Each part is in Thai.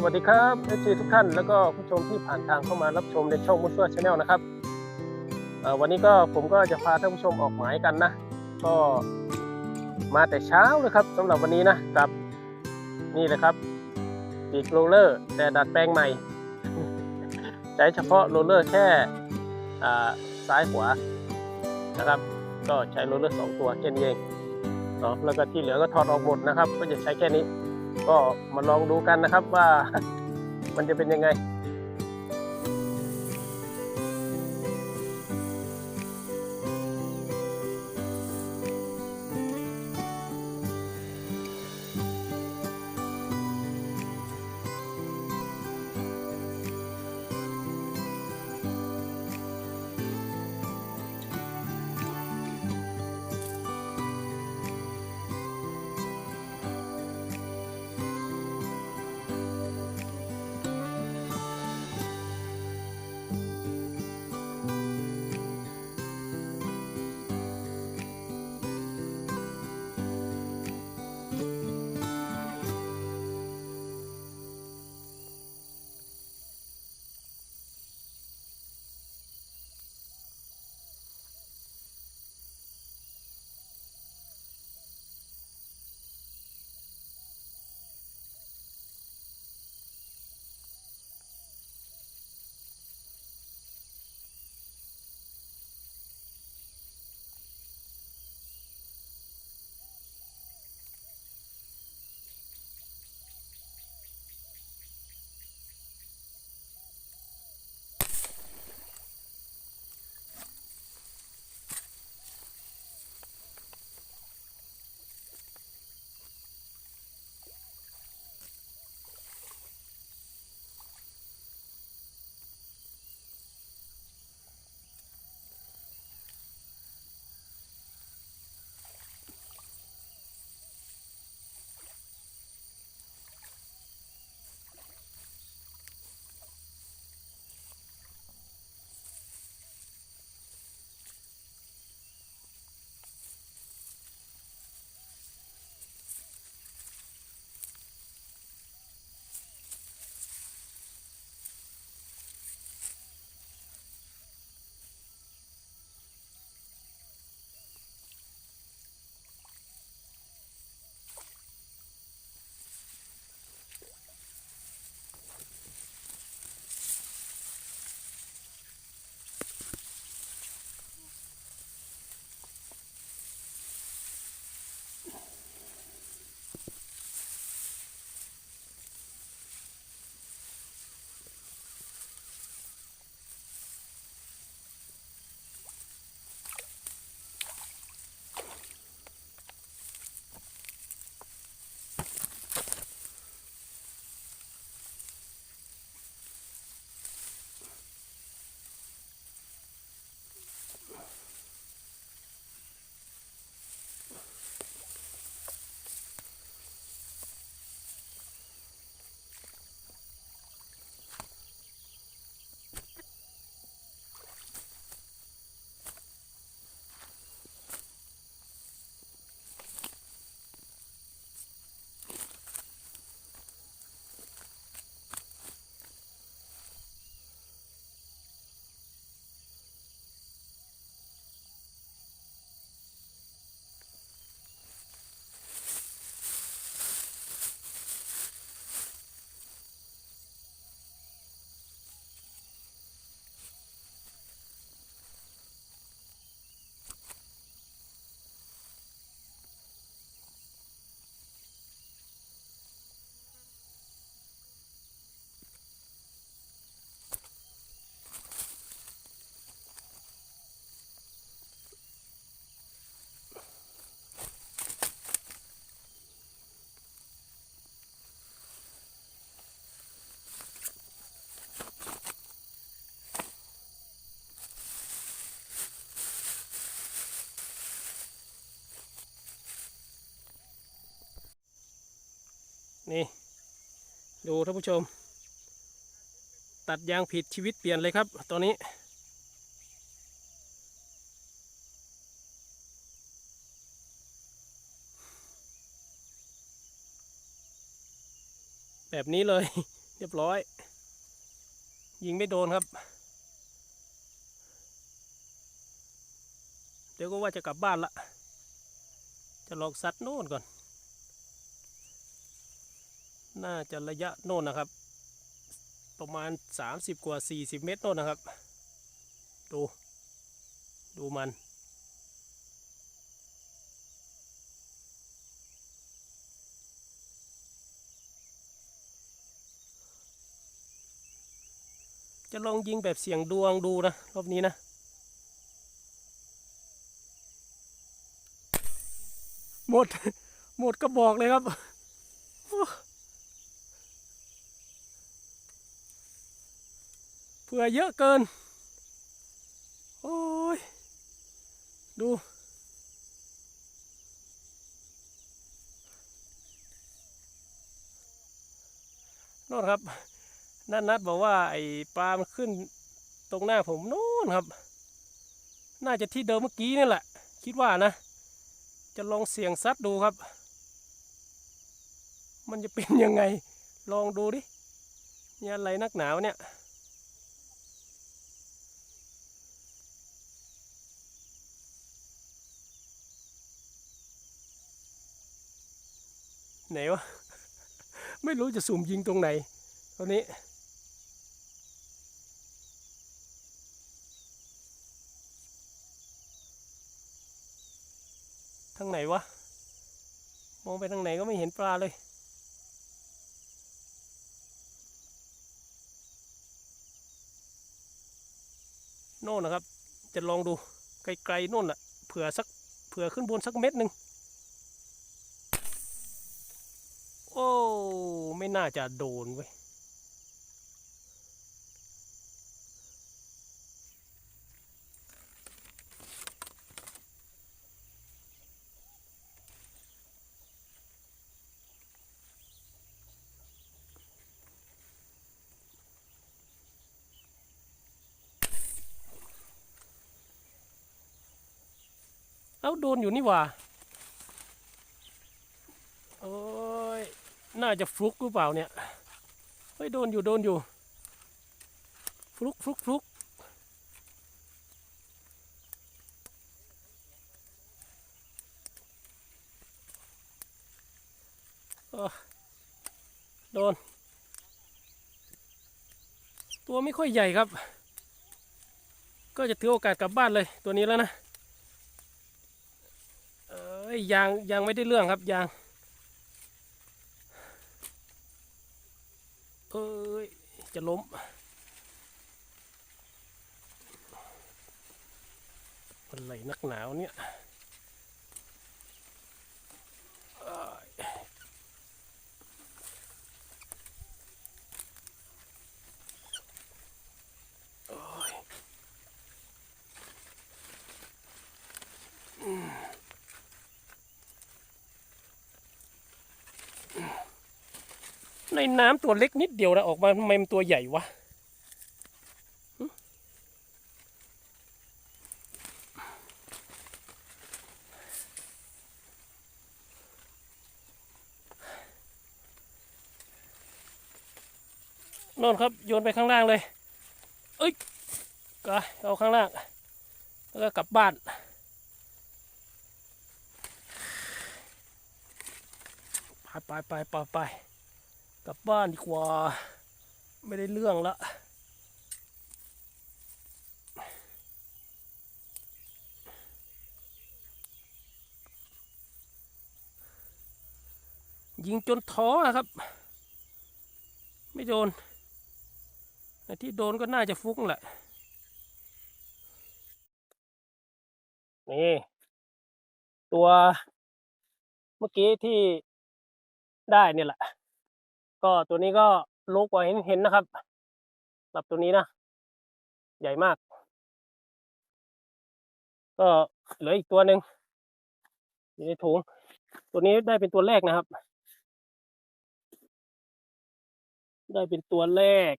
สวัสดีครับเอฟซีทุกท่าน แล้วก็ผู้ชมที่ผ่านทางเข้ามารับชมในช่องมุสเซอร์ชาแนลนะครับวันนี้ก็ผมก็จะพาท่านผู้ชมออกหมายกันนะ ก็มาแต่เช้าเลยครับสำหรับวันนี้นะกับนี่เลยครับปีกโรลเลอร์แต่ดัดแปลงใหม่ใช้เฉพาะโรลเลอร์แค่ซ้ายขวานะครับ ก็ใช้โรลเลอร์สองตัวแค่นี้เองเนาะแล้วก็ที่เหลือก็ถอดออกหมดนะครับ ก็จะใช้แค่นี้ ก็มาลองดูกันนะครับว่ามันจะเป็นยังไง นี่ ดูท่านผู้ชม ตัดยางผิดชีวิตเปลี่ยนเลยครับ ตอนนี้ แบบนี้เลย เรียบร้อย ยิงไม่โดนครับ เดี๋ยวก็ว่าจะกลับบ้านละจะลองซัดโน่นก่อน น่าจะระยะโน่นนะครับ ประมาณ 30 กว่า 40 เมตรโน่นนะครับ ดู ดูมัน จะลองยิงแบบเสียงดวงดูนะ รอบนี้นะหมด หมดก็บอกเลยครับโอ้ เผื่อเยอะเกิน โอ้ย ดู โน่นครับ นัดนัดบอกว่าไอ้ปลา มันขึ้นตรงหน้าผมโน่นครับ น่าจะที่เดิมเมื่อกี้นี่แหละ คิดว่านะ จะลองเสี่ยงซัดดูครับ มันจะเป็นยังไง ลองดูดินี่อะไรนักหนาวเนี่ย ไหนวะ ไม่รู้จะสุ่มยิงตรงไหนตอนนี้ ทางไหนวะ มองไปทางไหนก็ไม่เห็นปลาเลยโน่นนะครับ จะลองดูไกลๆโน่นแหละเผื่อสักเผื่อขึ้นบนสักเม็ดหนึ่ง โอ้ ไม่น่าจะโดนเว้ยแล้วโดนอยู่นี่หว่าโอ้ น่าจะฟลุกหรือเปล่าเนี่ย เฮ้ยโดนอยู่โดนอยู่ ฟลุกฟลุกฟลุกเออโดน ตัวไม่ค่อยใหญ่ครับ ก็จะถือโอกาสกลับบ้านเลยตัวนี้แล้วนะ เอ้ยยางยังไม่ได้เรื่องครับยาง เอ้ย จะล้ม อะไรนักหนาวเนี่ยเอ้ยโอ้ยอืม ในน้ำตัวเล็กนิดเดียวนะออกมาทำไมมันตัวใหญ่วะน่นครับโยนไปข้างล่างเลย เอ้ยก็เอาข้างล่าง แล้วก็กลับบ้าน ไปไปไปไปไป กลับบ้านดีกว่า ไม่ได้เรื่องละยิงจนท้ออะครับ ไม่โดนที่โดนก็น่าจะฟุกแหละ นี่ ตัวเมื่อกี้ที่ได้เนี่ยแหละ ก็ตัวนี้ก็ลูกกว่าเห็นเห็นนะครับสำหรับตัวนี้นะ ใหญ่มาก ก็เหลืออีกตัวหนึ่งอยู่ในถุง ตัวนี้ได้เป็นตัวแรกนะครับ ได้เป็นตัวแรก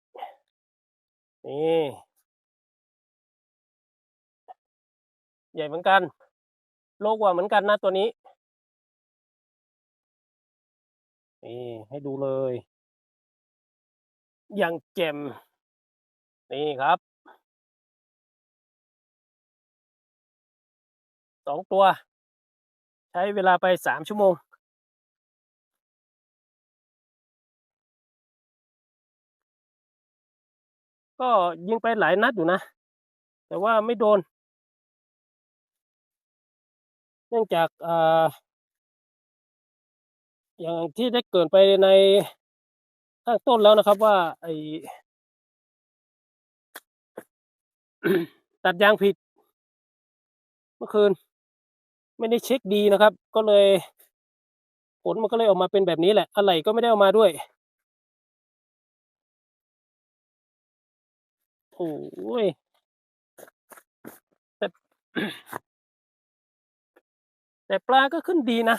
นี่ใหญ่เหมือนกัน โลกว่าเหมือนกันนะตัวนี้ นี่ให้ดูเลย อย่างแจ่มนี่ครับสองตัว ใช้เวลาไปสามชั่วโมง ก็ยิงไปหลายนัดอยู่นะ แต่ว่าไม่โดน เนื่องจากอ่า อย่างที่ได้เกินไปในข้างต้นแล้วนะครับว่า ไอตัดยางผิด เมื่อคืน ไม่ได้เช็คดีนะครับ ก็เลย ผลมันก็เลยออกมาเป็นแบบนี้แหละ อะไรก็ไม่ได้เอามาด้วย โอ้ยแต่แต่ปลาก็ขึ้นดีนะ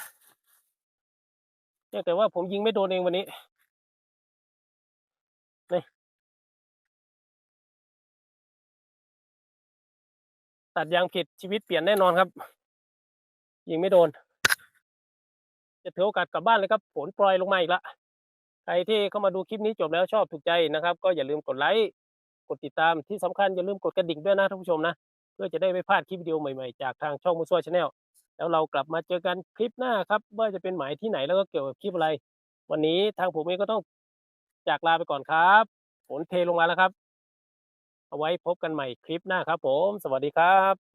เพียแต่ว่าผมยิงไม่โดนเองวันนี้นี่ตัดยางผิดชีวิตเปลี่ยนแน่นอนครับ ยิงไม่โดน จะถือโอกาสกลับบ้านเลยครับฝนโปรยลงมาอีกละใครที่เข้ามาดูคลิปนี้จบแล้วชอบถูกใจนะครับ ก็อย่าลืมกดไลค์กดติดตามที่สำคัญอย่าลืมกดกระดิ่งด้วยนะท่านผู้ชมนะ เพื่อจะได้ไม่พลาดคลิปวิดีโอใหม่ๆ จากทางช่องมุสวชาแนล แล้วเรากลับมาเจอกันคลิปหน้าครับ ว่าจะเป็นหมายที่ไหนแล้วก็เกี่ยวกับคลิปอะไร วันนี้ทางผมเองก็ต้องจากลาไปก่อนครับฝนเทลงมาแล้วครับ เอาไว้พบกันใหม่คลิปหน้าครับ ผม สวัสดีครับ